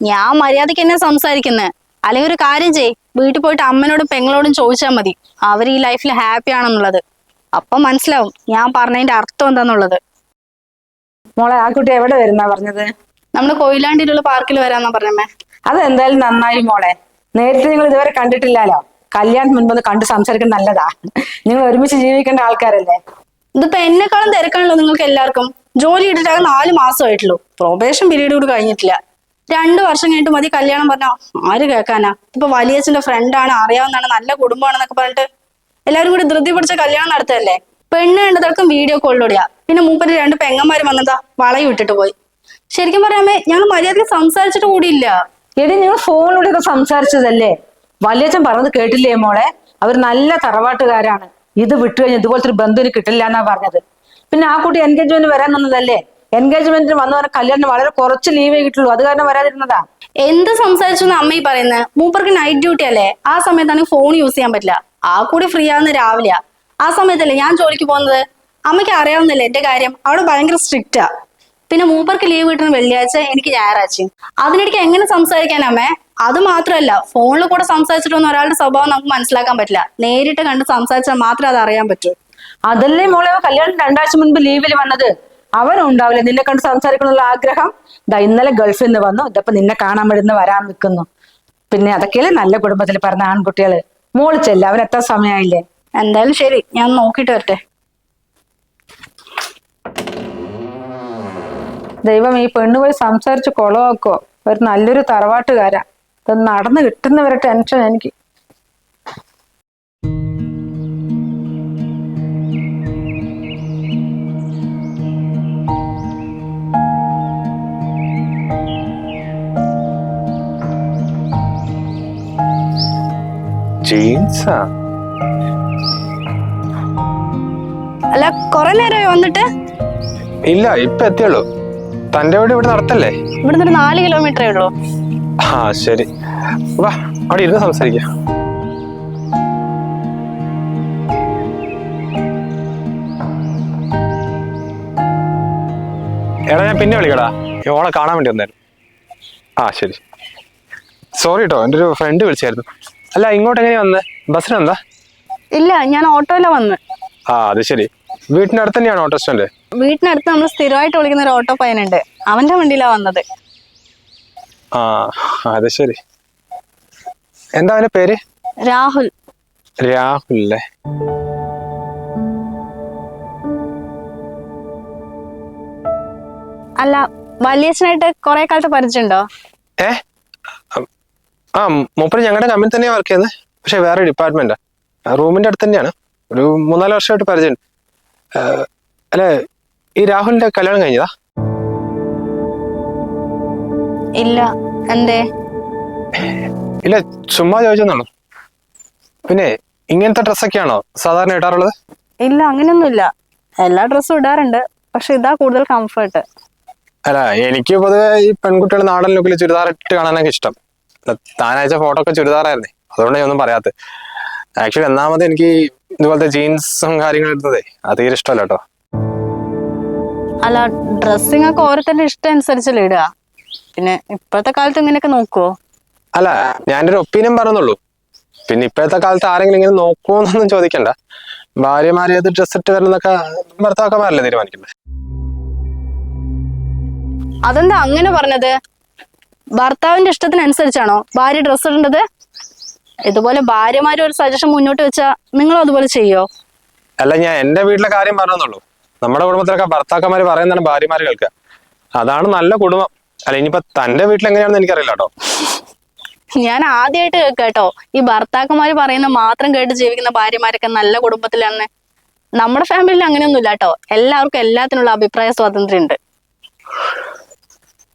ഞാൻ മര്യാദയ്ക്ക് എന്നെ സംസാരിക്കുന്നത് അല്ലെങ്കിൽ ഒരു കാര്യം ചെയ് വീട്ടിൽ പോയിട്ട് അമ്മനോടും പെങ്ങളോടും ചോദിച്ചാൽ മതി. അവർ ഈ ലൈഫിൽ ഹാപ്പി ആണെന്നുള്ളത്. അപ്പൊ മനസ്സിലാവും. ഞാൻ പറഞ്ഞതിന്റെ അർത്ഥം എന്താന്നുള്ളത്. മോളെ ആ കുട്ടി എവിടെ വരുന്നാ പറഞ്ഞത്? നമ്മൾ കൊയിലാണ്ടിയിലുള്ള പാർക്കിൽ വരാന്നാ പറഞ്ഞമ്മേ. അതെന്തായാലും നന്നായി മോളെ. നേരത്തെ നിങ്ങൾ ഇതുവരെ കണ്ടിട്ടില്ലല്ലോ കല്യാണം മുൻപൊന്ന് കണ്ട് സംസാരിക്കുന്നത് നല്ലതാ. നിങ്ങൾ ഒരുമിച്ച് ജീവിക്കേണ്ട ആൾക്കാരല്ലേ? ഇതിപ്പോ എന്നെക്കാളും തിരക്കാണല്ലോ നിങ്ങൾക്ക് എല്ലാവർക്കും. ജോലി ഇട്ടിട്ടാകെ നാല് മാസമായിട്ടുള്ളൂ. പ്രൊബേഷൻ പീരീഡ് കൂടി കഴിഞ്ഞിട്ടില്ല. രണ്ടു വർഷം കഴിഞ്ഞിട്ട് മതി കല്യാണം പറഞ്ഞാ. ആര് കേൾക്കാനാ? ഇപ്പൊ വലിയച്ഛന്റെ ഫ്രണ്ടാണ് അറിയാവുന്നതാണ് നല്ല കുടുംബമാണെന്നൊക്കെ പറഞ്ഞിട്ട് എല്ലാവരും കൂടി ധൃതി പിടിച്ച കല്യാണം നടത്തല്ലേ? പെണ്ണ് കണ്ടതടക്കം വീഡിയോ കോളിലൂടെയാ പിന്നെ മൂപ്പര് രണ്ട് പെങ്ങന്മാര് വന്നതാ വളയും ഇട്ടിട്ട് പോയി. ശരിക്കും പറയാമേ ഞങ്ങൾ മര്യാദയ്ക്ക് സംസാരിച്ചിട്ട് കൂടിയില്ല എടി നിങ്ങൾ ഫോണിലൂടെ ഒക്കെ സംസാരിച്ചതല്ലേ? വലിയച്ഛൻ പറഞ്ഞത് കേട്ടില്ലേ മോളെ? അവർ നല്ല തറവാട്ടുകാരാണ്. ഇത് വിട്ടുകഴിഞ്ഞാൽ ഇതുപോലത്തെ ഒരു ബന്ധുവിന് കിട്ടില്ല എന്നാ പറഞ്ഞത്. പിന്നെ ആ കുട്ടി എൻഗേജ്മെന്റ് വരാൻ വന്നതല്ലേ എൻഗേജ്മെന്റിന് വന്നവരെ കല്യാണം വളരെ കുറച്ച് ലീവേ കിട്ടുള്ളൂ. അത് കാരണം വരാതിരുന്നതാ. എന്ത് സംസാരിച്ചു അമ്മ ഈ പറയുന്നത് മൂപ്പർക്ക് നൈറ്റ് ഡ്യൂട്ടി അല്ലേ? ആ സമയത്താണെങ്കിൽ ഫോൺ യൂസ് ചെയ്യാൻ പറ്റില്ല. ആ കൂടി ഫ്രീ ആവുന്ന രാവിലെയാ. ആ സമയത്തല്ലേ ഞാൻ ജോലിക്ക് പോകുന്നത്? അമ്മയ്ക്ക് അറിയാവുന്നില്ല എന്റെ കാര്യം? അവിടെ ഭയങ്കര സ്ട്രിക്റ്റാ പിന്നെ മൂപ്പർക്ക് ലീവ് കിട്ടുന്ന വെള്ളിയാഴ്ച എനിക്ക് ഞായറാഴ്ചയും അതിനിടയ്ക്ക് എങ്ങനെ സംസാരിക്കാൻ അമ്മേ? അത് മാത്രമല്ല ഫോണിൽ കൂടെ സംസാരിച്ചിട്ടൊന്നും ഒരാളുടെ സ്വഭാവം നമുക്ക് മനസ്സിലാക്കാൻ പറ്റില്ല. നേരിട്ട് കണ്ട് സംസാരിച്ചാൽ മാത്രമേ അത് അറിയാൻ പറ്റൂ. അതല്ലേ മോളെ കല്യാണം രണ്ടാഴ്ച മുൻപ് ലീവിൽ വന്നത്? അവനും ഉണ്ടാവില്ല നിന്നെ കണ്ട് സംസാരിക്കണമെന്നുള്ള ആഗ്രഹം ദാ ഇന്നലെ ഗൾഫിൽ നിന്ന് വന്നു. ഇതപ്പൊ നിന്നെ കാണാൻ വേണ്ടി വരാൻ നിൽക്കുന്നു പിന്നെ അതൊക്കെയല്ലേ നല്ല കുടുംബത്തിൽ പറഞ്ഞ ആൺകുട്ടികൾ. മോളിച്ചല്ല എത്ര സമയമായില്ലേ എന്തായാലും ശരി ഞാൻ നോക്കിട്ട് വരട്ടെ. ദൈവം ഈ പെണ്ണ് പോയി സംസാരിച്ച് കൊളവാക്കോ. ഒരു നല്ലൊരു തറവാട്ടുകാരാ. ഇത് നടന്ന് കിട്ടുന്നവരെ ടെൻഷൻ എനിക്ക്. ജീൻസാ അല്ല കുറെ നേരമായി വന്നിട്ട്? ഇല്ല ഇപ്പൊ എത്തിയുള്ളൂ. തന്റെ വീട് ഇവിടെ നടത്തല്ലേ? ഇവിടെ ഒരു നാല് കിലോമീറ്ററേ ഉള്ളൂ. ആ ശരി. വാ അവിടെ ഇരുന്ന് സംസാരിക്കാം. എടാ ഞാൻ പിന്നെ വിളിക്കടാ. ഓളെ കാണാൻ വേണ്ടി വന്നായിരുന്നു ആ ശരി. സോറി കേട്ടോ എന്റെ ഒരു ഫ്രണ്ട് വിളിച്ചായിരുന്നു. അല്ല ഇങ്ങോട്ട് എങ്ങനെയാ വന്നേ? ബസ്സിനെന്താ? ഇല്ല ഞാൻ ഓട്ടോയിലാ വന്ന്. ആ അത് ശരി. വീട്ടിനടുത്ത് തന്നെയാണ് ഓട്ടോ സ്റ്റാൻഡ്? വീട്ടിനടുത്ത് നമ്മൾ സ്ഥിരമായിട്ട് വിളിക്കുന്ന ഒരു ഓട്ടോ പയ്യനുണ്ട്. അവന്റെ വണ്ടിയിലാ വന്നത്. ആ അത് ശരി. എന്താ അവന്റെ പേര്? രാഹുൽ. രാഹുൽ അല്ലേ? അല്ല വലിയച്ഛനായിട്ട് കുറെ കാലത്ത് പരിചയമുണ്ടോ? ഏ? ഉം, ആ മൂപ്പര് ഞങ്ങളുടെ കമ്പനി തന്നെയാണ് വർക്ക് ചെയ്യുന്നത് പക്ഷെ വേറെ ഡിപ്പാർട്ട്മെന്റാ റൂമിന്റെ അടുത്ത് തന്നെയാണ്. ഒരു മൂന്നാൽ വർഷമായിട്ട് പരിചയമുണ്ട്. അല്ല ഈ രാഹുലിന്റെ കല്യാണം കഴിഞ്ഞതാ? ഇല്ല. എന്തേ? ഇല്ല ചുമ്മാ ചോദിച്ചെന്നാണോ പിന്നെ ഇങ്ങനത്തെ ഡ്രസ്സൊക്കെയാണോ സാധാരണ ഇടാറുള്ളത്? ഇല്ല അങ്ങനെയൊന്നുമില്ല. എല്ലാ ഡ്രസ്സും ഇടാറുണ്ട്. പക്ഷെ ഇതാ കൂടുതൽ കംഫർട്ട് അല്ല എനിക്ക് പൊതുവെ ഈ പെൺകുട്ടികൾ നാടൻ ലുക്കിൽ ചുരിദാർ ഇട്ട് കാണാനൊക്കെ ഇഷ്ടം. അയച്ച ഫോട്ടോ ഒക്കെ ചുരിദാറായിരുന്നേ. അതുകൊണ്ട് ഞാനൊന്നും ഒന്നും പറയാത്തത് ആക്ച്വലി ഒന്നാമത് എനിക്ക് ഇതുപോലത്തെ ജീൻസും കാര്യങ്ങളും എടുത്തതേ അത് തീരെ ഇഷ്ടമല്ല കേട്ടോ അല്ല ഡ്രസ്സിങ് ഒക്കെ ഓരോരുത്തരുടെ ഇഷ്ടം അനുസരിച്ചല്ലേ ഇടുക? പിന്നെ ഇപ്പോഴത്തെ കാലത്ത് ഇങ്ങനെയൊക്കെ നോക്കുവോ? അല്ല ഞാൻ ഒരു ഒപ്പീനിയൻ പറഞ്ഞുള്ളൂ. പിന്നെ ഇപ്പോഴത്തെ കാലത്ത് ആരെങ്കിലും ഇങ്ങനെ നോക്കുമെന്നൊന്നും ചോദിക്കണ്ട. ഭാര്യമാരെ ഏത് ഡ്രസ് ഇട്ട് വരുന്നൊക്കെ ഭർത്താക്കന്മാരല്ലേ തീരുമാനിക്കുന്നത് അതെന്താ അങ്ങനെ പറഞ്ഞത്? ഭർത്താവിന്റെ ഇഷ്ടത്തിനനുസരിച്ചാണോ? ഭാര്യ ഡ്രസ്സ് ഇടേണ്ടത്? ഇതുപോലെ ഭാര്യമാര് ഒരു സജഷൻ മുന്നോട്ട് വെച്ചാ നിങ്ങളും അതുപോലെ ചെയ്യോ? അല്ല ഞാൻ എന്റെ വീട്ടിലെ കാര്യം പറഞ്ഞെന്നുള്ളൂ നമ്മുടെ കുടുംബത്തിലൊക്കെ ഭർത്താക്കന്മാർ പറയുന്നതാണ് ഭാര്യമാര് കേൾക്കുക. അതാണ് നല്ല കുടുംബം. അല്ല ഇനിയിപ്പോ തന്റെ വീട്ടിൽ എങ്ങനെയാണെന്ന് എനിക്കറിയില്ല കേട്ടോ. ഞാൻ ആദ്യമായിട്ട് കേട്ടോ. ഈ ഭർത്താക്കന്മാര് പറയുന്ന മാത്രം കേട്ട് ജീവിക്കുന്ന ഭാര്യമാരൊക്കെ നല്ല കുടുംബത്തിലാണ് നമ്മുടെ ഫാമിലിയിൽ അങ്ങനെയൊന്നുമില്ല കേട്ടോ. എല്ലാവർക്കും എല്ലാത്തിനുള്ള അഭിപ്രായ സ്വാതന്ത്ര്യം ഉണ്ട്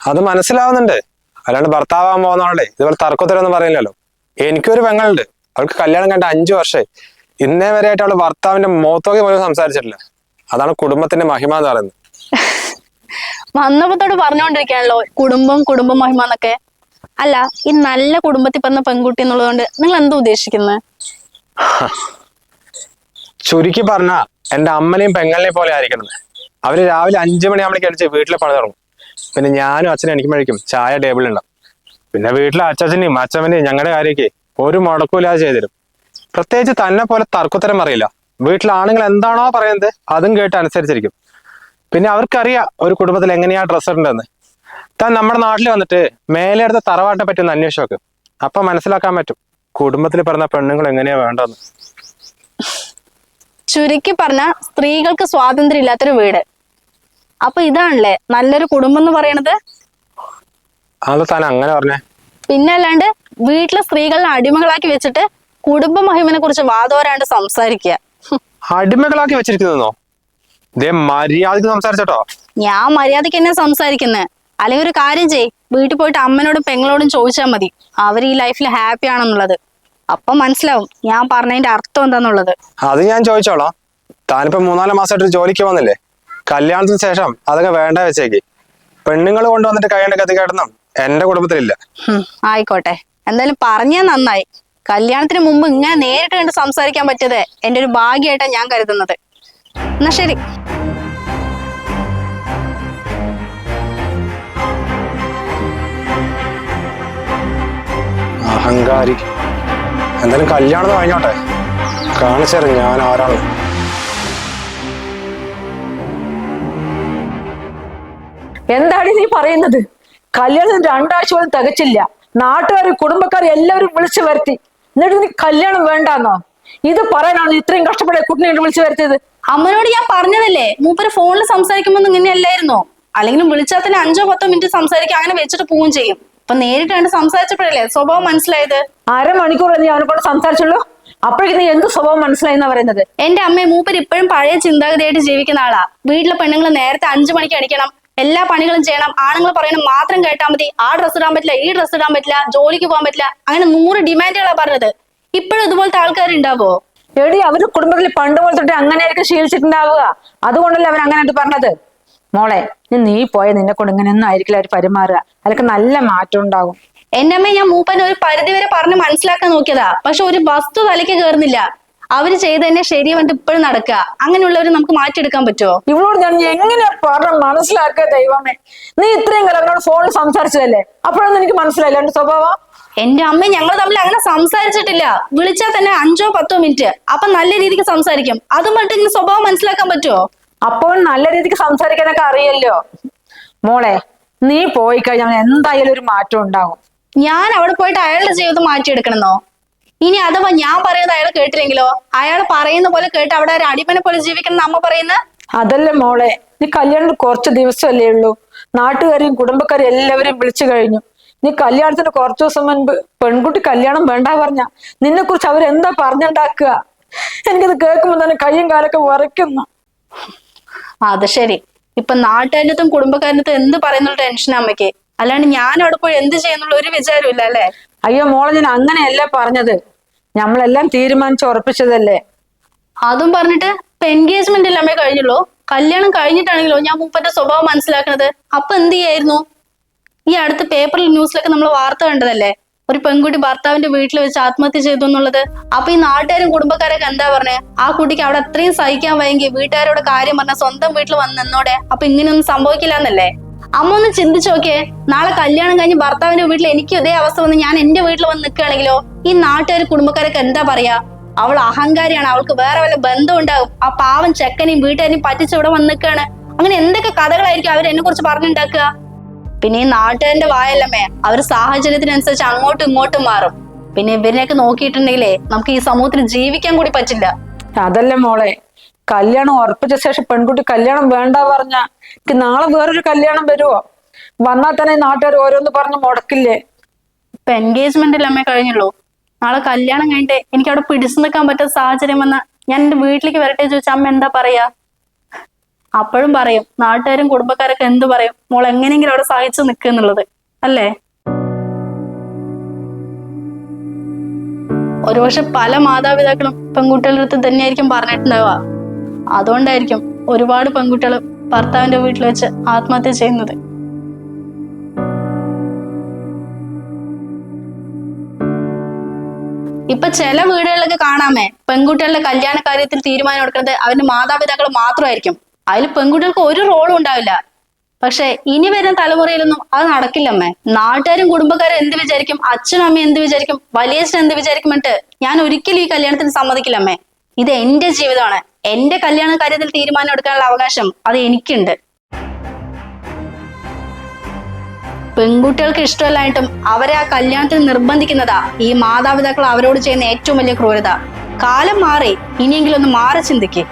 അത് മനസ്സിലാവുന്നുണ്ട്. അല്ലാണ്ട് ഭർത്താവാൻ പോകുന്നവളെ ഇതുപോലെ തർക്കത്തിലൊന്നും പറയില്ലല്ലോ എനിക്കൊരു പെങ്ങളുണ്ട്. അവൾക്ക് കല്യാണം കണ്ട അഞ്ചു വർഷേ ഇന്നേ വരെ ആയിട്ട് അവൾ ഭർത്താവിന്റെ മുഖത്തോക്കി പോലും സംസാരിച്ചിട്ടില്ല. അതാണ് കുടുംബത്തിന്റെ മഹിമ എന്ന് പറയുന്നത്. വന്നപ്പത്തോട് പറഞ്ഞുകൊണ്ടിരിക്കുകയാണല്ലോ കുടുംബം കുടുംബം മഹിമ എന്നൊക്കെ. അല്ല ഈ നല്ല കുടുംബത്തിൽ പറഞ്ഞ പെൺകുട്ടി എന്നുള്ളതുകൊണ്ട് നിങ്ങൾ എന്താ ഉദ്ദേശിക്കുന്നത് ചുരുക്കി പറഞ്ഞ എന്റെ അമ്മനെയും പെങ്ങളിനെയും പോലെ ആയിരിക്കണം. അവർ രാവിലെ അഞ്ചു മണിയാകുമ്പോഴേക്ക് അടിച്ച് വീട്ടിലെ പണി തുടങ്ങും. പിന്നെ ഞാനും അച്ഛനും എണിക്കുമ്പോഴേക്കും ചായ ടേബിൾ ഉണ്ടാവും. പിന്നെ വീട്ടിലെ അച്ഛനെയും അച്ഛമ്മനെയും ഞങ്ങളുടെ കാര്യമൊക്കെ ഒരു മുടക്കൂലാതെ ചെയ്തിരും പ്രത്യേകിച്ച് തന്നെ പോലെ തർക്കുത്തരം അറിയില്ല വീട്ടിലെ ആണുങ്ങൾ എന്താണോ പറയുന്നത് അതും കേട്ട് അനുസരിച്ചിരിക്കും. പിന്നെ അവർക്കറിയാം ഒരു കുടുംബത്തിൽ എങ്ങനെയാ ഡ്രസ്സ് ഇടേണ്ടതെന്ന്. താൻ നമ്മുടെ നാട്ടിൽ വന്നിട്ട് മേലെ എടുത്ത തറവാട്ടെ പറ്റി ഒന്ന് അന്വേഷിച്ച് നോക്കും. അപ്പൊ മനസ്സിലാക്കാൻ പറ്റും കുടുംബത്തിൽ പറഞ്ഞ പെണ്ണുങ്ങൾ എങ്ങനെയാ വേണ്ടതെന്ന്. ചുരുക്കി പറഞ്ഞ സ്ത്രീകൾക്ക് സ്വാതന്ത്ര്യം ഇല്ലാത്തൊരു വീട്. അപ്പൊ ഇതാണല്ലേ നല്ലൊരു കുടുംബം എന്ന് പറയണത്? അത് താൻ അങ്ങനെ പറഞ്ഞേ? പിന്നെ അല്ലാണ്ട് വീട്ടിലെ സ്ത്രീകളെ അടിമകളാക്കി വെച്ചിട്ട് കുടുംബ മഹിമനെ കുറിച്ച് വാദോരാണ്ട് സംസാരിക്കുക അടിമകളാക്കി വെച്ചിരിക്കുന്നോ ദേ മര്യാദയ്ക്ക് സംസാരിച്ചോട്ടോ. ഞാൻ മര്യാദയ്ക്ക് എന്നെ സംസാരിക്കുന്നേ? അല്ലെങ്കിൽ ഒരു കാര്യം ചെയ് വീട്ടിൽ പോയിട്ട് അമ്മനോടും പെങ്ങളോടും ചോദിച്ചാൽ മതി. അവർ ഈ ലൈഫിൽ ഹാപ്പി ആണെന്നുള്ളത്. അപ്പൊ മനസ്സിലാവും ഞാൻ പറഞ്ഞതിന്റെ അർത്ഥം എന്താന്നുള്ളത്. അത് ഞാൻ ചോദിച്ചോളാം. താനിപ്പോ മൂന്നാൽ മാസമായിട്ട് ജോലിക്ക് വന്നില്ലേ കല്യാണത്തിന് ശേഷം അതൊക്കെ വേണ്ട വെച്ചേക്ക്. പെണ്ണുങ്ങൾ കൊണ്ടുവന്നിട്ട് കഴിയേണ്ട ഗതികേടൊന്നും എന്റെ കുടുംബത്തിലില്ല. ആയിക്കോട്ടെ. എന്തായാലും പറഞ്ഞാൽ നന്നായി. കല്യാണത്തിന് മുമ്പ് ഇങ്ങനെ നേരിട്ട് കണ്ട് സംസാരിക്കാൻ പറ്റിയത് എന്റെ ഒരു ഭാഗ്യമായിട്ടാണ് ഞാൻ കരുതുന്നത്. എന്നാ ശരി. അഹങ്കാരി. എന്തായാലും കല്യാണം കഴിഞ്ഞോട്ടെ കാണിച്ചറി ഞാൻ ആരാണ് നീ പറയുന്നത്? കല്യാണം രണ്ടാഴ്ച പോലും തികച്ചില്ല. നാട്ടുകാരും കുടുംബക്കാരും എല്ലാവരും വിളിച്ചു വരുത്തി. എന്നിട്ട് നീ കല്യാണം വേണ്ടാന്നോ? ഇത് പറയാനാണ് ഇത്രയും കഷ്ടപ്പെടെ കുട്ടിനെ വിളിച്ചു വരുത്തിയത്. അമ്മനോട് ഞാൻ പറഞ്ഞതല്ലേ? മൂപ്പര് ഫോണിൽ സംസാരിക്കുമ്പോൾ ഇങ്ങനെയല്ലായിരുന്നോ അല്ലെങ്കിലും വിളിച്ചാൽ തന്നെ അഞ്ചോ പത്തോ മിനിറ്റ് സംസാരിക്കും അങ്ങനെ വെച്ചിട്ട് പോവുകയും ചെയ്യും. അപ്പൊ നേരിട്ട് കണ്ട് സംസാരിച്ചപ്പോഴല്ലേ സ്വഭാവം മനസ്സിലായത്? അരമണിക്കൂർ നീ അവനെ കൊണ്ട് സംസാരിച്ചുള്ളൂ? അപ്പോഴേക്കും നീ എന്ത് സ്വഭാവം മനസ്സിലായി എന്നാ പറയുന്നത്? എന്റെ അമ്മയെ മൂപ്പര് ഇപ്പോഴും പഴയ ചിന്താഗതിയായിട്ട് ജീവിക്കുന്ന ആളാ. വീട്ടിലെ പെണ്ണുങ്ങൾ നേരത്തെ അഞ്ചു മണിക്ക് അടിക്കണം എല്ലാ പണികളും ചെയ്യണം. ആണുങ്ങൾ പറയുന്നത് മാത്രം കേട്ടാൽ മതി. ആ ഡ്രസ്സ് ഇടാൻ പറ്റില്ല ഈ ഡ്രസ്സ് ഇടാൻ പറ്റില്ല ജോലിക്ക് പോകാൻ പറ്റില്ല. അങ്ങനെ നൂറ് ഡിമാൻഡുകളാണ് പറഞ്ഞത്. ഇപ്പോഴും ഇതുപോലത്തെ ആൾക്കാരുണ്ടാവോ എടി അവർ കുടുംബത്തിൽ പണ്ട് പോലെ തൊട്ട് അങ്ങനെയായിരിക്കും ശീലിച്ചിട്ടുണ്ടാവുക. അതുകൊണ്ടല്ലേ അവർ അങ്ങനെ പറഞ്ഞത്? മോളെ നീ പോയ നിന്നെ കൊണ്ട് ഇങ്ങനെയൊന്നും ആയിരിക്കില്ല അവർ പെരുമാറുക. അതിലൊക്കെ നല്ല മാറ്റം ഉണ്ടാകും. എന്റെ അമ്മ ഞാൻ മൂപ്പനെ ഒരു പരിധി വരെ പറഞ്ഞ് മനസ്സിലാക്കാൻ നോക്കിയതാ. പക്ഷെ ഒരു വസ്തു തലയ്ക്ക് കയറുന്നില്ല അവർ ചെയ്ത് തന്നെ ശരി വന്നിട്ട് ഇപ്പോഴും നടക്കുക. അങ്ങനെയുള്ളവര് നമുക്ക് മാറ്റിയെടുക്കാൻ പറ്റുമോ ഇവളോട് ഞാൻ എങ്ങനെ പറഞ്ഞ മനസ്സിലാക്കുക ദൈവമേ? നീ ഇത്രയും കാലം അവനോട് ഫോണിൽ സംസാരിച്ചതല്ലേ? അപ്പോഴൊന്നും എനിക്ക് മനസ്സിലായില്ല. എന്റെ സ്വഭാവം? എന്റെ അമ്മ ഞങ്ങൾ തമ്മിൽ അങ്ങനെ സംസാരിച്ചിട്ടില്ല. വിളിച്ചാൽ തന്നെ അഞ്ചോ പത്തോ മിനിറ്റ്. അപ്പൊ നല്ല രീതിക്ക് സംസാരിക്കും. അതും പറഞ്ഞിട്ട് ഇങ്ങനെ സ്വഭാവം മനസ്സിലാക്കാൻ പറ്റുമോ അപ്പോൾ നല്ല രീതിക്ക് സംസാരിക്കാനൊക്കെ അറിയല്ലോ. മോളെ നീ പോയി കഴിഞ്ഞാൽ എന്തായാലും ഒരു മാറ്റം ഉണ്ടാകും. ഞാൻ അവിടെ പോയിട്ട് അയാളുടെ ജീവിതം മാറ്റിയെടുക്കണമെന്നോ? ഇനി അഥവാ ഞാൻ പറയുന്നത് അയാൾ കേട്ടില്ലെങ്കിലോ? അയാൾ പറയുന്ന പോലെ കേട്ട് അവിടെ ഒരു അടിമനെ പോലെ ജീവിക്കണം അമ്മ പറയുന്നത് അതല്ല മോളെ നീ കല്യാണത്തിന് കുറച്ച് ദിവസമല്ലേ ഉള്ളൂ. നാട്ടുകാരെയും കുടുംബക്കാരെയും എല്ലാവരെയും വിളിച്ചു കഴിഞ്ഞു. നീ കല്യാണത്തിന് കുറച്ചു ദിവസം മുൻപ് പെൺകുട്ടി കല്യാണം വേണ്ട പറഞ്ഞ. നിന്നെ കുറിച്ച് അവരെന്താ പറഞ്ഞുണ്ടാക്കുക? എനിക്കത് കേൾക്കുമ്പോ തന്നെ കയ്യും കാലൊക്കെ വിറയ്ക്കുന്നു അത് ശരി. ഇപ്പൊ നാട്ടുകാരത്തും കുടുംബക്കാരത്തും എന്ത് പറയുന്നുള്ള ടെൻഷൻ അമ്മയ്ക്ക്? അല്ലാണ്ട് ഞാൻ അവിടെ പോയി എന്ത് ചെയ്യുന്നുള്ള ഒരു വിചാരമില്ല അല്ലേ? അയ്യോ മോളെ ഞാൻ അങ്ങനെയല്ല പറഞ്ഞത്. നമ്മളെല്ലാം തീരുമാനിച്ച് ഉറപ്പിച്ചതല്ലേ? അതും പറഞ്ഞിട്ട് ഇപ്പൊ എൻഗേജ്മെന്റ് അമ്മേ കഴിഞ്ഞുള്ളൂ? കല്യാണം കഴിഞ്ഞിട്ടാണെങ്കിലോ ഞാൻ മൂപ്പന്റെ സ്വഭാവം മനസ്സിലാക്കണത്? അപ്പൊ എന്ത് ചെയ്യായിരുന്നു? ഈ അടുത്ത പേപ്പറിൽ ന്യൂസിലൊക്കെ നമ്മൾ വാർത്ത കണ്ടതല്ലേ? ഒരു പെൺകുട്ടി ഭർത്താവിന്റെ വീട്ടിൽ വെച്ച് ആത്മഹത്യ ചെയ്തു എന്നുള്ളത്. അപ്പൊ ഈ നാട്ടുകാരും കുടുംബക്കാരൊക്കെ എന്താ പറഞ്ഞേ? ആ കുട്ടിക്ക് അവിടെ അത്രയും സഹിക്കാൻ വയ്യെങ്കിൽ വീട്ടുകാരോട് കാര്യം പറഞ്ഞ സ്വന്തം വീട്ടിൽ വന്ന് നിന്നോടെ. അപ്പൊ ഇങ്ങനെയൊന്നും സംഭവിക്കില്ല എന്നല്ലേ അമ്മ ഒന്ന് ചിന്തിച്ചു നോക്കിയേ. നാളെ കല്യാണം കഴിഞ്ഞ് ഭർത്താവിന്റെ വീട്ടിൽ എനിക്ക് ഇതേ അവസ്ഥ വന്ന് ഞാൻ എന്റെ വീട്ടിൽ വന്ന് നിൽക്കുകയാണെങ്കിലോ ഈ നാട്ടുകാർ കുടുംബക്കാരൊക്കെ എന്താ പറയാ? അവൾ അഹങ്കാരിയാണ് അവൾക്ക് വേറെ വല്ല ബന്ധം ഉണ്ടാവും. ആ പാവം ചെക്കനെയും വീട്ടുകാരെയും പറ്റിച്ച് ഇവിടെ വന്ന് നിൽക്കുകയാണ്. അങ്ങനെ എന്തൊക്കെ കഥകളായിരിക്കും അവർ എന്നെ കുറിച്ച് പറഞ്ഞുണ്ടാക്കുക? പിന്നെ ഈ നാട്ടുകാരന്റെ വായല്ലമ്മേ അവർ സാഹചര്യത്തിനനുസരിച്ച് അങ്ങോട്ടും ഇങ്ങോട്ടും മാറും. പിന്നെ ഇവരിനെയൊക്കെ നോക്കിയിട്ടുണ്ടെങ്കിലേ നമുക്ക് ഈ സമൂഹത്തിൽ ജീവിക്കാൻ കൂടി പറ്റില്ല. അതല്ല മോളെ. കല്യാണം ഉറപ്പിച്ച ശേഷം പെൺകുട്ടി കല്യാണം വേണ്ട പറഞ്ഞ എനിക്ക് നാളെ വേറൊരു കല്യാണം വരുമോ വന്നാൽ തന്നെ നാട്ടുകാർ ഓരോന്ന് പറഞ്ഞ് മുടക്കില്ലേ? ഇപ്പൊ എൻഗേജ്മെന്റ് അമ്മേ കഴിഞ്ഞല്ലോ നാളെ കല്യാണം കഴിഞ്ഞിട്ട് എനിക്ക് അവിടെ പിടിച്ചു നിൽക്കാൻ പറ്റുന്ന സാഹചര്യം വന്ന ഞാൻ എന്റെ വീട്ടിലേക്ക് വരട്ടെ ചോദിച്ചാൽ അമ്മ എന്താ പറയാ? അപ്പോഴും പറയും നാട്ടുകാരും കുടുംബക്കാരൊക്കെ എന്ത് പറയും? മോൾ എങ്ങനെയെങ്കിലും അവിടെ സഹിച്ചു നിൽക്കുന്നുള്ളത് അല്ലേ? ഒരുപക്ഷെ പല മാതാപിതാക്കളും പെൺകുട്ടികളുടെ അടുത്ത് തന്നെയായിരിക്കും പറഞ്ഞിട്ടുണ്ടാവുക. അതുകൊണ്ടായിരിക്കും ഒരുപാട് പെൺകുട്ടികൾ ഭർത്താവിന്റെ വീട്ടിൽ വെച്ച് ആത്മഹത്യ ചെയ്യുന്നത്. ഇപ്പൊ ചില വീടുകളിലൊക്കെ കാണാമേ പെൺകുട്ടികളുടെ കല്യാണ കാര്യത്തിൽ തീരുമാനം എടുക്കുന്നത് അവന്റെ മാതാപിതാക്കൾ മാത്രമായിരിക്കും. അതിൽ പെൺകുട്ടികൾക്ക് ഒരു റോളും ഉണ്ടാവില്ല. പക്ഷെ ഇനി വരുന്ന തലമുറയിലൊന്നും അത് നടക്കില്ലമ്മേ. നാട്ടുകാരും കുടുംബക്കാരും എന്ത് വിചാരിക്കും? അച്ഛനും അമ്മയും എന്ത് വിചാരിക്കും? വലിയച്ഛൻ എന്ത് വിചാരിക്കും എന്നിട്ട് ഞാൻ ഒരിക്കലും ഈ കല്യാണത്തിന് സമ്മതിക്കില്ലമ്മേ. ഇത് എന്റെ ജീവിതമാണ്. എന്റെ കല്യാണ കാര്യത്തിൽ തീരുമാനം എടുക്കാനുള്ള അവകാശം അത് എനിക്കുണ്ട്. പെൺകുട്ടികൾക്ക് ഇഷ്ടമല്ലായിട്ടും അവരെ ആ കല്യാണത്തിൽ നിർബന്ധിക്കുന്നതാ ഈ മാതാപിതാക്കൾ അവരോട് ചെയ്യുന്ന ഏറ്റവും വലിയ ക്രൂരത. കാലം മാറി ഇനിയെങ്കിലും ഒന്ന് മാറി ചിന്തിക്ക്.